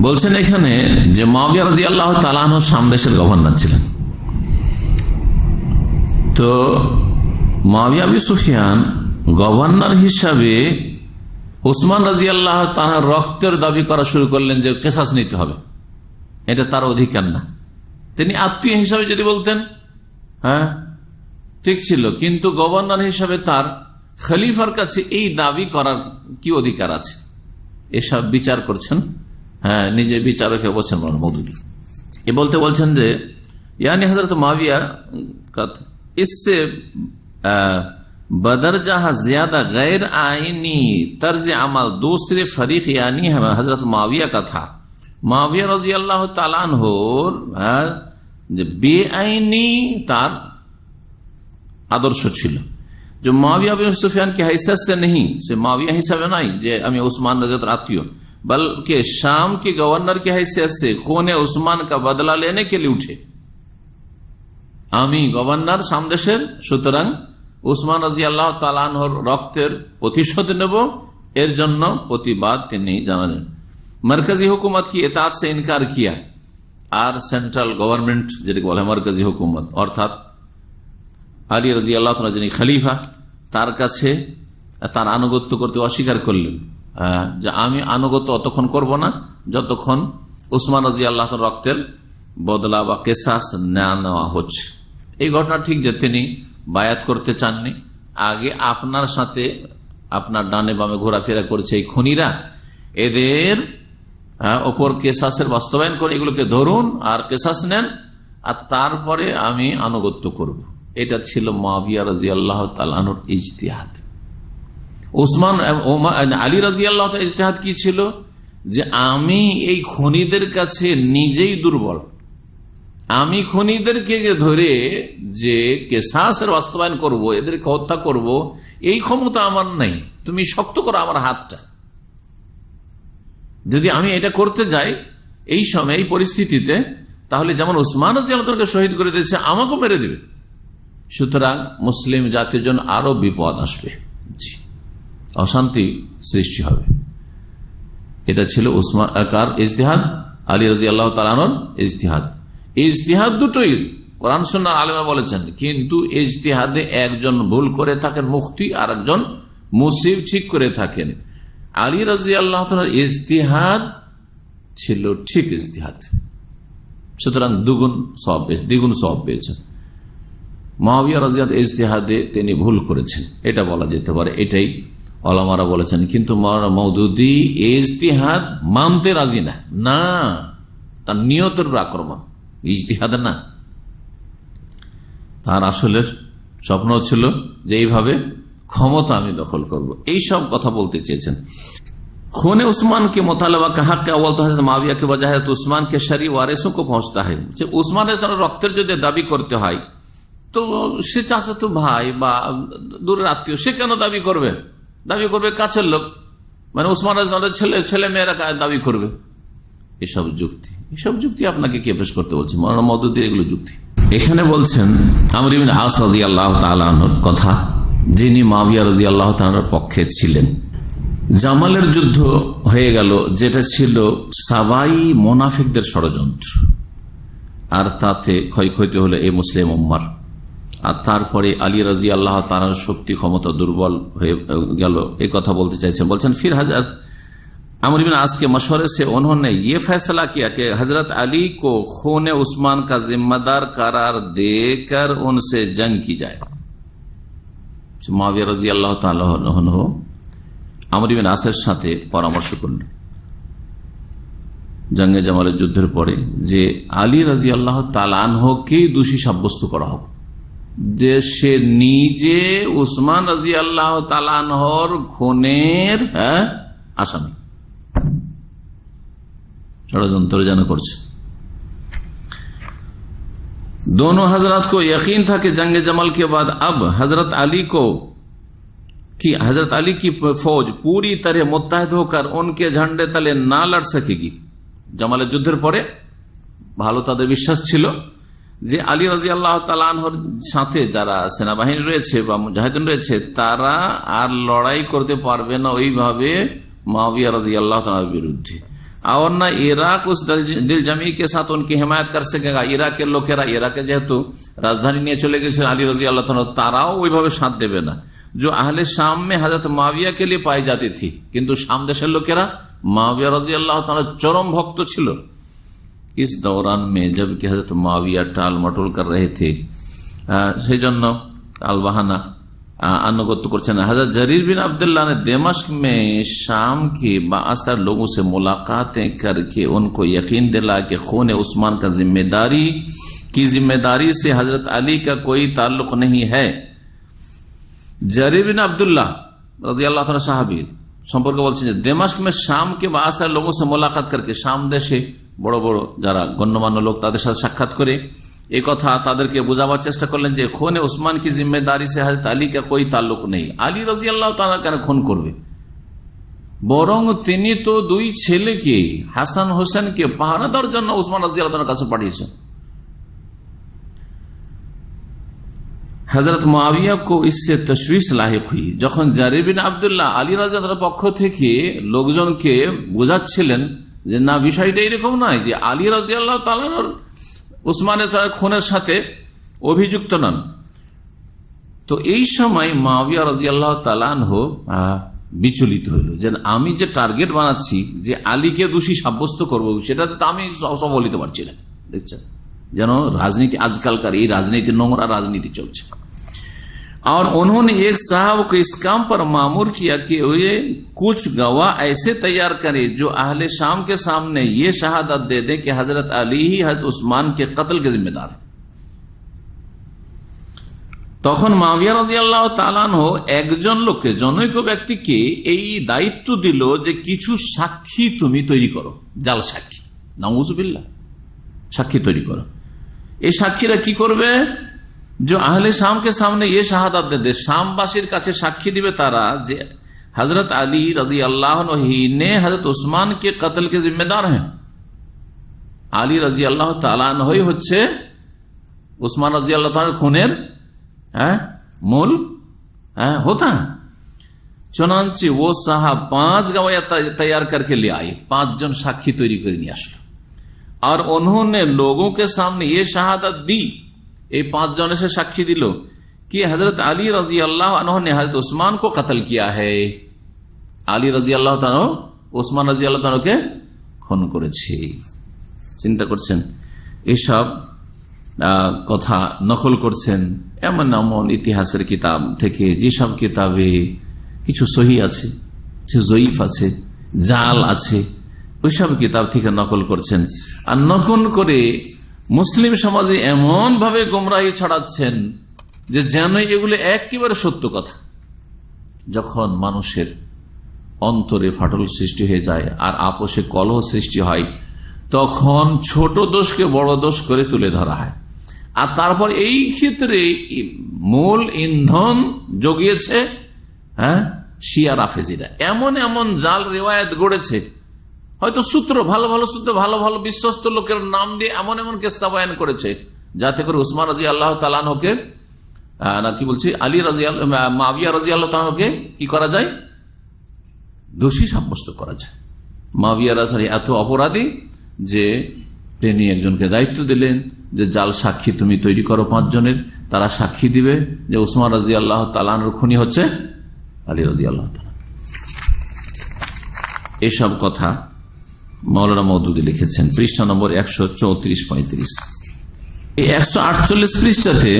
বলছেন এখানে যে মাবিয়া রাজি সামদেশের গভর্নর ছিলেন। তো মাবিয়া বি সুফিয়ান গভর্নর হিসাবে ওসমান রাজি আল্লাহ তাহার রক্তের দাবি করা শুরু করলেন যে কেসাস নিতে হবে। এটা তার অধিকার না। তিনি আত্মীয় হিসাবে যদি বলতেন হ্যাঁ ঠিক ছিল। কিন্তু গভর্নর হিসাবে তার খলিফার কাছে এই দাবি করার কি অধিকার আছে? এসব বিচার করছেন হ্যাঁ নিজে বিচারকে বলছেন মৌদুদি এ বলতে বলছেন যে यानी हजरत माविया का इससे बदर जहां ज्यादा गैर आईनी तर्ज अमल दूसरे फरीक यानी हजरत माविया का था माविया रजी अल्लाह তালানহর যে বেআইনি তার আদর্শ ছিল जो माविया बिन सुफियान की हैसियत से नहीं से माविया हिसाब नहीं जे हमें उस्मान नजर आती हो बल्कि शाम के गवर्नर की हैसियत से खून उस्मान का बदला लेने के लिए उठे আমি গভর্নর সামদেশের সুতরাং উসমান রাজি আল্লাহ তালানহর রক্তের প্রতিশোধ নেব এর জন্য প্রতিবাদ তিনি জানালেন মার্কাজি হুকুমত কি এতাত সে ইনকার কিয়া আর সেন্ট্রাল গভর্নমেন্ট যেটাকে বলে মার্কাজি হুকুমত অর্থাৎ আলী রাজি আল্লাহ যিনি খালিফা তার কাছে তার আনুগত্য করতে অস্বীকার করলেন যে আমি আনুগত্য অতক্ষণ করব না। যতক্ষণ উসমান রাজি আল্লাহ রক্তের বদলা বা কেসাস না নেওয়া হচ্ছে। এই ঘটনা ঠিক যে তিনি বায়াত করতে চাননি। আগে আপনার সাথে আপনার ডানে বামে ঘোরাফেরা করছে এই খনিরা। এদের ওপর কেসাসের বাস্তবায়ন করে এগুলোকে ধরুন আর কেসাস নেন, আর তারপরে আমি আনুগত্য করব। এটা ছিল মাভিয়া রাজি আল্লাহ তালানোর ইজতিহাদ। ওসমান আলী রাজি আল্লাহ ইজতেহাদ কি ছিল? যে আমি এই খনিদের কাছে নিজেই দুর্বল। আমি খনিদেরকে ধরে যে কেসাসের বাস্তবায়ন করব, এদেরকে হত্যা করব, এই ক্ষমতা আমার নেই। তুমি শক্ত করো আমার হাতটা। যদি আমি এটা করতে যাই এই সময়, এই পরিস্থিতিতে, তাহলে যেমন ওসমান আল্লাহকে শহীদ করে দিয়েছে, আমাকেও মেরে দেবে। সুতরাং মুসলিম জাতির জন্য আরও বিপদ আসবে। জি। অশান্তি সৃষ্টি হবে। এটা ছিল উসমান কার ইজতিহাদ, আলী রাজি আল্লাহ তালানোর ইজতিহাদ। ইজতিহাদ দুটোই কোরআন সন্না আলমা বলেছেন, কিন্তু ইজতিহাদে একজন ভুল করে থাকেন মুক্তি আর একজন মুসিব ঠিক করে থাকেন। আলী রাজি আল্লাহ ইজতিহাদ ছিল ঠিক ইজতিহাদ। সুতরাং দুগুণ সব দ্বিগুণ সব পেয়েছেন মহাবিয়া রাজিয়াদ ইজতিহাদে তিনি ভুল করেছেন, এটা বলা যেতে পারে, এটাই অলামারা বলেছেন, কিন্তু মৌদুদি ইজতিহাদ মানতে রাজি না। না, তার নিয়তের আক্রমণ। ইজতিহাদ না। তার আসলে স্বপ্ন ছিল যে এইভাবে ক্ষমতা আমি দখল করব। এই সব কথা বলতে চেয়েছেন। খুনে উসমানকে মোতালবা কাহাকে আওয়াল হাজরত মাবিয়াকে জাহেদ উসমানকে শারি ওয়ারেসোকে পৌঁছতে হয়। যে উসমানের তারা রক্তের যদি দাবি করতে হয়, তো সে চাচাতো ভাই বা দূরের আত্মীয়, সে কেন দাবি করবে? দাবি করবে কাছের লোক। মানে উসমান রাজনের ছেলে ছেলে মেয়েরা দাবি করবে। এসব যুক্তি। এসব যুক্তি আপনাকে কে পেশ করতে বলছে? মৌলানা দিয়ে এগুলো যুক্তি। এখানে বলছেন আমরিবিন আস রাজি আল্লাহ তালানোর কথা, যিনি মাভিয়া রাজি আল্লাহ তালার পক্ষে ছিলেন। জামালের যুদ্ধ হয়ে গেল, যেটা ছিল সাবাই মোনাফিকদের ষড়যন্ত্র। আর তাতে ক্ষয়ক্ষতি হলো এই মুসলিম উম্মার। আর তারপরে আলী রাজি আল্লাহ তার শক্তি ক্ষমতা দুর্বল হয়ে গেল এই কথা বলতে চাইছেন বলছেন ফির হাজার अमर बिन आज के मशवरे से उन्होंने ये फैसला किया कि हजरत अली को खून उस्मान का जिम्मेदार करार देकर उनसे जंग की जाए মাবিয়া রাজি আল্লাহ আমর বিন আসের সাথে পরামর্শ করলেন জঙ্গে জামালের যুদ্ধের পরে যে আলী রাজি আল্লাহ তালানহকেই দোষী সাব্যস্ত করা হবে যে সে নিজে উসমান রাজি আল্লাহ তালানহর খুনের হ্যাঁ আসামি ষড়যন্ত্র যেন করছে दोनों हजरत को यकीन था कि जंग जमल के बाद अब हजरत अली को कि हजरत अली की फौज पूरी तरह मुतहद होकर उनके झंडे तले ना लड़ सकेगी জামালের যুদ্ধের পরে ভালো তাদের বিশ্বাস ছিল যে আলী রাজি আল্লাহ তালানহর সাথে যারা সেনাবাহিনী রয়েছে বা মুজাহিদিন রয়েছে, তারা আর লড়াই করতে পারবে না ওইভাবে মাহবিয়া রাজি আল্লাহ তালার বিরুদ্ধে। আর না ইরাক উস দিল জামি কে সাথ উনকি হেমায়ত কর ইরাকের লোকেরা, ইরাকে যেহেতু রাজধানী নিয়ে চলে গেছে আলী রাজি আল্লাহ তারাও ওইভাবে সাথ দেবে না। যে আহলে সামনে মে হাজরত মাবিয়া লিয়ে পাই যাতে থি, কিন্তু শাম দেশের লোকেরা মাবিয়া রাজি আল্লাহ তালার চরম ভক্ত ছিল। इस दौरान में जबकि हजरत माविया टाल मटोल कर रहे थे আহ, সেই জন্য আল বাহানা আহ, আনুগত্য করছেন हजरत जरीर बिन अब्दुल्ला ने दमश्क में शाम के बासर लोगों से मुलाकातें करके उनको यकीन दिला कि खून उस्मान का जिम्मेदारी की जिम्मेदारी से हजरत अली का कोई ताल्लुक नहीं है जरीबिन अब्दुल्ला रजी अल्लाह ताला साहबी সম্পর্কে বলছেন যে দেমাস্ক মে শামকে বা আস্তার লোগো সে মোলাকাত করকে শাম দেশে বড় বড় যারা গণ্যমান্য লোক তাদের সাথে সাক্ষাৎ করে এই কথা তাদেরকে বোঝাবার চেষ্টা করলেন যে খুনে ওসমান কি জিম্মেদারি সে হজরত আলী কা কোই তাল্লুক নেই? আলী রাজি আল্লাহ তারা কেন খুন করবে? বরং তিনি তো দুই ছেলেকে, হাসান হোসেনকে দেওয়ার জন্য উসমান রাজি আল্লাহ কাছে পাঠিয়েছেন। হজরত মাবিয়া কো ইসে হুই, যখন আবদুল্লাহ পক্ষ থেকে লোকজনকে বোঝাচ্ছিলেন যে না, বিষয়টা এরকম নয় যে আলী রাজিয়াল্লাহ আল্লাহ তালার তার খুনের সাথে অভিযুক্ত নন। তো এই সময় মাওয়া রাজিয়াল্লাহ তালান তালানহ বিচলিত হইল যে আমি যে টার্গেট বানাচ্ছি যে আলীকে দোষী সাব্যস্ত করব সেটাতে তো আমি সফল হতে পারছি না। দেখছেন? যেন রাজনীতি, আজকালকার এই রাজনীতি, নোংরা রাজনীতি চলছে। और उन्होंने एक साहब को इस काम पर मामूर किया कि वे कुछ गवाह ऐसे तैयार करे जो अहले शाम के सामने ये शहादत दे दे कि हजरत अली ही हजरत उस्मान के कत्ल के जिम्मेदार है তখন মাবিয়া রাজি আল্লাহ তালানহ একজন লোককে জনৈক ব্যক্তিকে এই দায়িত্ব দিল যে কিছু সাক্ষী তুমি তৈরি করো জাল সাক্ষী নাউজুবিল্লাহ সাক্ষী তৈরি করো এই সাক্ষীরা কি করবে যে আহলে শামকে সামনে ये शहादत दे दे शामवासीर কাছে সাক্ষী দিবে তারা যে हजरत अली रजी अल्लाह ही ने हजरत उस्मान के कत्ल के जिम्मेदार हैं আলী রাজি আল্লাহ তালান হই হচ্ছে উসমান রাজি আল্লাহ তালার খুনের হ্যাঁ মূল হ্যাঁ होता है चुनांची वो साहब पांच गवाया तैयार करके ले आए पांच जन साक्षी তৈরি করে নিয়ে আসলো और उन्होंने लोगों के सामने ये शहादत दी এই পাঁচজন এসে সাক্ষী দিল, কি হজরত আলী রাজি আল্লাহ নে হাজরত ওসমান কো কতল কিয়া হে? আলী রাজি আল্লাহ ওসমান রাজি আল্লাহ তানোকে খুন করেছে। চিন্তা করছেন, এসব কথা নকল করছেন, এমন এমন ইতিহাসের কিতাব থেকে যেসব কিতাবে কিছু সহি আছে, কিছু জয়ীফ আছে, জাল আছে, ওইসব কিতাব থেকে নকল করছেন। আর নকল করে মুসলিম সমাজে এমন ভাবে গোমরাহি ছড়াচ্ছেন যে যেন এগুলো একেবারে সত্য কথা। যখন মানুষের অন্তরে ফাটল সৃষ্টি হয়ে যায় আর আপোষে কলহ সৃষ্টি হয়, তখন ছোট দোষকে বড় দোষ করে তুলে ধরা হয়। আর তারপর এই ক্ষেত্রে মূল ইন্ধন জগিয়েছে হ্যাঁ শিয়া রাফেজিরা। এমন এমন জাল রেওয়ায়ত গড়েছে হয়তো সূত্র, ভালো ভালো সূত্র, ভালো ভালো বিশ্বস্ত লোকের নাম দিয়ে এমন এমন কেসা বয়ান করেছে, যাতে করে উসমান রাজি আল্লাহ তালানহকে কি বলছি, আলী রাজি মাবিয়া রাজি আল্লাহ তালানহকে কি করা যায়? দোষী সাব্যস্ত করা যায়। মাবিয়া রাজারি এত অপরাধী যে তিনি একজনকে দায়িত্ব দিলেন যে জাল সাক্ষী তুমি তৈরি করো পাঁচজনের, তারা সাক্ষী দিবে যে উসমান রাজি আল্লাহ তালানোর খুনি হচ্ছে আলী রাজি আল্লাহ এসব কথা মৌলানা মৌদুদি লিখেছেন পৃষ্ঠা নম্বর একশো চৌত্রিশ পঁয়ত্রিশ। এই একশো আটচল্লিশ পৃষ্ঠাতে